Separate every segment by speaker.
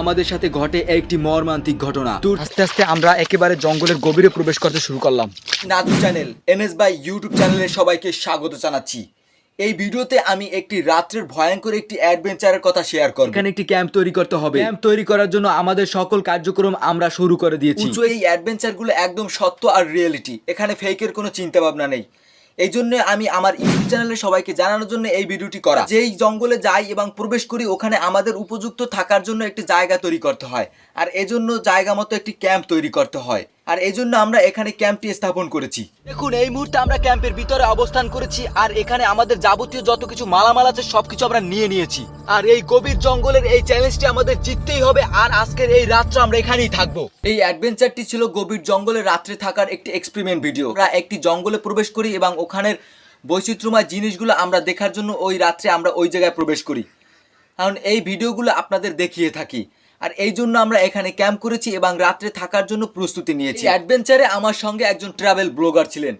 Speaker 1: আমাদের সাথে ঘটে একটি মর্মান্তিক ঘটনা।
Speaker 2: আস্তে আস্তে আমরা একেবারে জঙ্গলের গভীরে প্রবেশ করতে শুরু করলাম।
Speaker 3: Naju channel NS by YouTube চ্যানেলে সবাইকে স্বাগত জানাচ্ছি। এই ভিডিওতে আমি একটি রাত্রের ভয়ঙ্কর একটি অ্যাডভেঞ্চারের কথা শেয়ার করব।
Speaker 1: এখানে একটি ক্যাম্প তৈরি করতে হবে। ক্যাম্প তৈরি করার জন্য আমাদের সকল কার্যক্রম আমরা শুরু করে দিয়েছি।
Speaker 3: উঁচু এই অ্যাডভেঞ্চারগুলো একদম সত্য আর রিয়েলিটি। এখানে ফেকের কোনো চিন্তা ভাবনা নেই। এই জন্য আমি আমার ইউটিউব চ্যানেলে সবাইকে জানানোর জন্য এই ভিডিওটি করা। যেই জঙ্গলে যাই এবং প্রবেশ করি, ওখানে আমাদের উপযুক্ত থাকার জন্য একটি জায়গা তৈরি করতে হয়। আর এজন্য জায়গা মতো একটি ক্যাম্প তৈরি করতে হয়। আর এই জন্য আমরা এখানে ক্যাম্পটি স্থাপন করেছি।
Speaker 1: দেখুন এই মুহূর্তে আমরা ক্যাম্পের ভিতরে অবস্থান করেছি আর এখানে আমাদের যাবতীয় যত কিছু মালামাল আছে সবকিছু আমরা নিয়ে নিয়েছি। আর এই গভীর জঙ্গলের এই চ্যালেঞ্জটি আমাদের জিততেই হবে আর আজকের এই রাত্র আমরা এখানেই থাকব।
Speaker 3: এই অ্যাডভেঞ্চারটি ছিল গভীর জঙ্গলে রাত্রে থাকার একটি এক্সপেরিমেন্ট ভিডিও আমরা একটি জঙ্গলে প্রবেশ করি এবং ওখানের বৈচিত্র্যময় জিনিসগুলো আমরা দেখার জন্য ওই রাত্রে আমরা ওই জায়গায় প্রবেশ করি। কারণ এই ভিডিওগুলো আপনাদের দেখিয়ে থাকি। আর এই জন্য আমরা এখানে ক্যাম্প করেছি এবং রাত্রে থাকার জন্য প্রস্তুতি নিয়েছি। অ্যাডভেঞ্চারে আমার সঙ্গে একজন ট্রাভেল ব্লগার ছিলেন।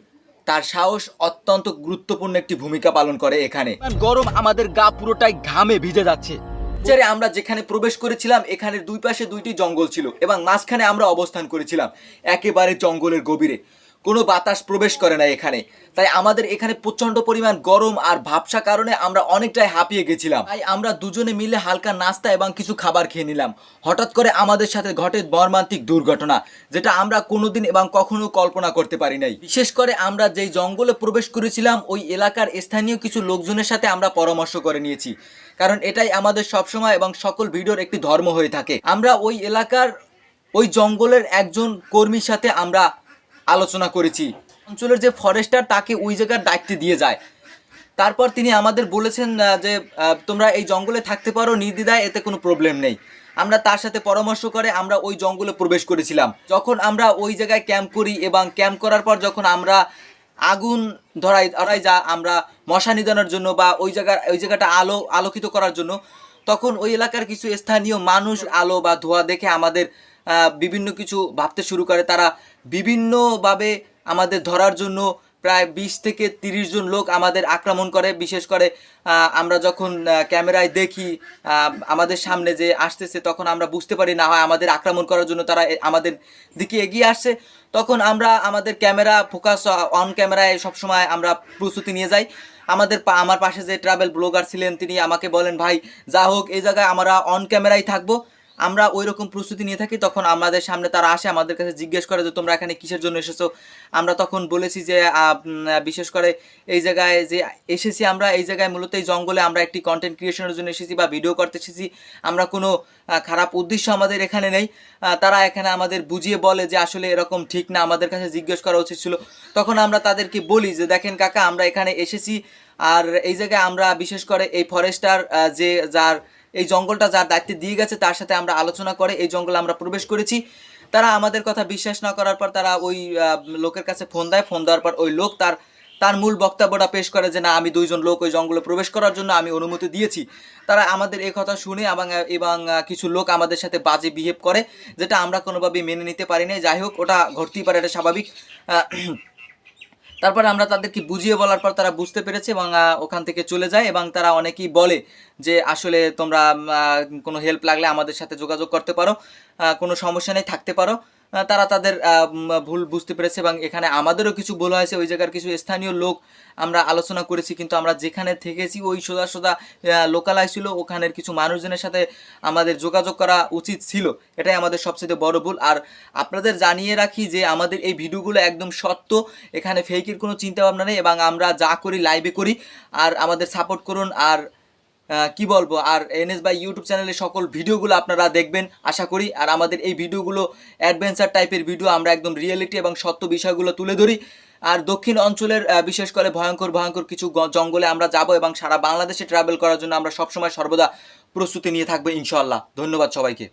Speaker 3: তার সাহস অত্যন্ত গুরুত্বপূর্ণ একটি ভূমিকা পালন করে এখানে।
Speaker 1: গরম আমাদের গা পুরোটাই ঘামে ভিজে যাচ্ছে।
Speaker 3: অ্যাডভেঞ্চারে আমরা যেখানে প্রবেশ করেছিলাম এখানে দুই পাশে দুইটি জঙ্গল ছিল এবং মাঝখানে আমরা অবস্থান করেছিলাম। একেবারে জঙ্গলের গভীরে। কোনো বাতাস প্রবেশ করে না এখানে। তাই আমাদের এখানে প্রচণ্ড পরিমাণ গরম আর ভাবসা কারণে আমরা অনেকটাই হাঁপিয়ে গেছিলাম। তাই আমরা দুজনে মিলে হালকা নাস্তা এবং কিছু খাবার খেয়ে নিলাম। হঠাৎ করে আমাদের সাথে ঘটে মর্মান্তিক দুর্ঘটনা, যেটা আমরা কোনোদিন এবং কখনো কল্পনা করতে পারি নাই। বিশেষ করে আমরা যেই জঙ্গলে প্রবেশ করেছিলাম, ওই এলাকার স্থানীয় কিছু লোকজনের সাথে আমরা পরামর্শ করে নিয়েছি। কারণ এটাই আমাদের সবসময় এবং সকল ভিডিওর একটি ধর্ম হয়ে থাকে। আমরা ওই এলাকার, ওই জঙ্গলের একজন কর্মীর সাথে আমরা আলোচনা করেছি। অঞ্চলের যে ফরেস্টার তাকে ওই জায়গার দায়িত্ব দিয়ে যায়। তারপর তিনি আমাদের বলেছেন যে তোমরা এই জঙ্গলে থাকতে পারো, নির্দ্বিধায় এতে কোনো প্রবলেম নেই। আমরা তার সাথে পরামর্শ করে আমরা ওই জঙ্গলে প্রবেশ করেছিলাম। যখন আমরা ওই জায়গায় ক্যাম্প করি এবং ক্যাম্প করার পর যখন আমরা আগুন ধরাই ধরাই যা আমরা মশা নিধনের জন্য বা ওই জায়গার, ওই জায়গাটা আলো, আলোকিত করার জন্য, তখন ওই এলাকার কিছু স্থানীয় মানুষ আলো বা ধোঁয়া দেখে আমাদের বিভিন্ন কিছু ভাবতে শুরু করে। তারা বিভিন্নভাবে আমাদের ধরার জন্য প্রায় বিশ থেকে তিরিশ জন লোক আমাদের আক্রমণ করে। বিশেষ করে আমরা যখন ক্যামেরায় দেখি আমাদের সামনে যে আসতেছে, তখন আমরা বুঝতে পারি না হয় আমাদের আক্রমণ করার জন্য তারা আমাদের দিকে এগিয়ে আসছে। তখন আমরা আমাদের ক্যামেরা ফোকাস অন ক্যামেরায় সবসময় আমরা প্রস্তুতি নিয়ে যাই। আমাদের আমার পাশে যে ট্রাভেল ব্লগার ছিলেন, তিনি আমাকে বলেন, ভাই, যা হোক, এই জায়গায় আমরা অন ক্যামেরায় থাকব। আমরা ওই রকম প্রস্তুতি নিয়ে থাকি, তখন আমাদের সামনে তারা আসে আমাদের কাছে জিজ্ঞেস করে যে তোমরা এখানে কিসের জন্য এসেছ? আমরা তখন বলেছি যে বিশেষ করে এই জায়গায় যে এসেছি আমরা, এই জায়গায় মূলত এই জঙ্গলে আমরা একটি কন্টেন্ট ক্রিয়েশনের জন্য এসেছি বা ভিডিও করতে এসেছি। আমরা কোনো খারাপ উদ্দেশ্য আমাদের এখানে নেই। তারা এখানে আমাদের বুঝিয়ে বলে যে আসলে এরকম ঠিক না, আমাদের কাছে জিজ্ঞেস করা উচিত ছিল। তখন আমরা তাদেরকে বলি যে, দেখেন কাকা, আমরা এখানে এসেছি। আর এই জায়গায় আমরা বিশেষ করে এই ফরেস্টার যে যার এই জঙ্গলটা যার দায়িত্বে দিয়ে গেছে, তার সাথে আমরা আলোচনা করে এই জঙ্গলে আমরা প্রবেশ করেছি। তারা আমাদের কথা বিশ্বাস না করার পর তারা ওই লোকের কাছে ফোন দেয়। ফোন দেওয়ার পর ওই লোক তার তার মূল বক্তব্যটা পেশ করে যে, না, আমি দুইজন লোক ওই জঙ্গলে প্রবেশ করার জন্য আমি অনুমতি দিয়েছি। তারা আমাদের এই কথা শুনে এবং এবং কিছু লোক আমাদের সাথে বাজে বিহেভ করে, যেটা আমরা কোনোভাবেই মেনে নিতে পারি না যাই হোক, ওটা ঘটতেই পারে, এটা স্বাভাবিক। তারপরে আমরা তাদেরকে বুঝিয়ে বলার পর তারা বুঝতে পেরেছে এবং ওখান থেকে চলে যায় এবং তারা অনেকেই বলে যে, আসলে তোমরা কোনো হেল্প লাগলে আমাদের সাথে যোগাযোগ করতে পারো কোনো সমস্যা নেই, থাকতে পারো। তারা তাদের ভুল বুঝতে পেরেছে এবং এখানে আমাদেরও কিছু ভুল হয়েছে। ওই জায়গার কিছু স্থানীয় লোক আমরা আলোচনা করেছি, কিন্তু আমরা যেখানে থেকেছি ওই সোজা সোজা লোকালয় ছিল। ওখানের কিছু মানুষজনের সাথে আমাদের যোগাযোগ করা উচিত ছিল। এটাই আমাদের সবচেয়ে বড় ভুল। আর আপনাদের জানিয়ে রাখি যে আমাদের এই ভিডিওগুলো একদম সত্য। এখানে ফেকের কোনো চিন্তা ভাবনা নেই এবং আমরা যা করি লাইভে করি। আর আমাদের সাপোর্ট করুন। আর কি বলব? আর এনএস বাই ইউটিউব চ্যানেলে সকল ভিডিওগুলো আপনারা দেখবেন, আশা করি। আর আমাদের এই ভিডিওগুলো অ্যাডভেঞ্চার টাইপের ভিডিও আমরা একদম রিয়েলিটি এবং সত্য বিষয়গুলো তুলে ধরি। আর দক্ষিণ অঞ্চলের বিশেষ করে ভয়ঙ্কর ভয়ঙ্কর কিছু জঙ্গলে আমরা যাব এবং সারা বাংলাদেশে ট্রাভেল করার জন্য আমরা সবসময় সর্বদা প্রস্তুতি নিয়ে থাকব ইনশাল্লাহ ধন্যবাদ সবাইকে।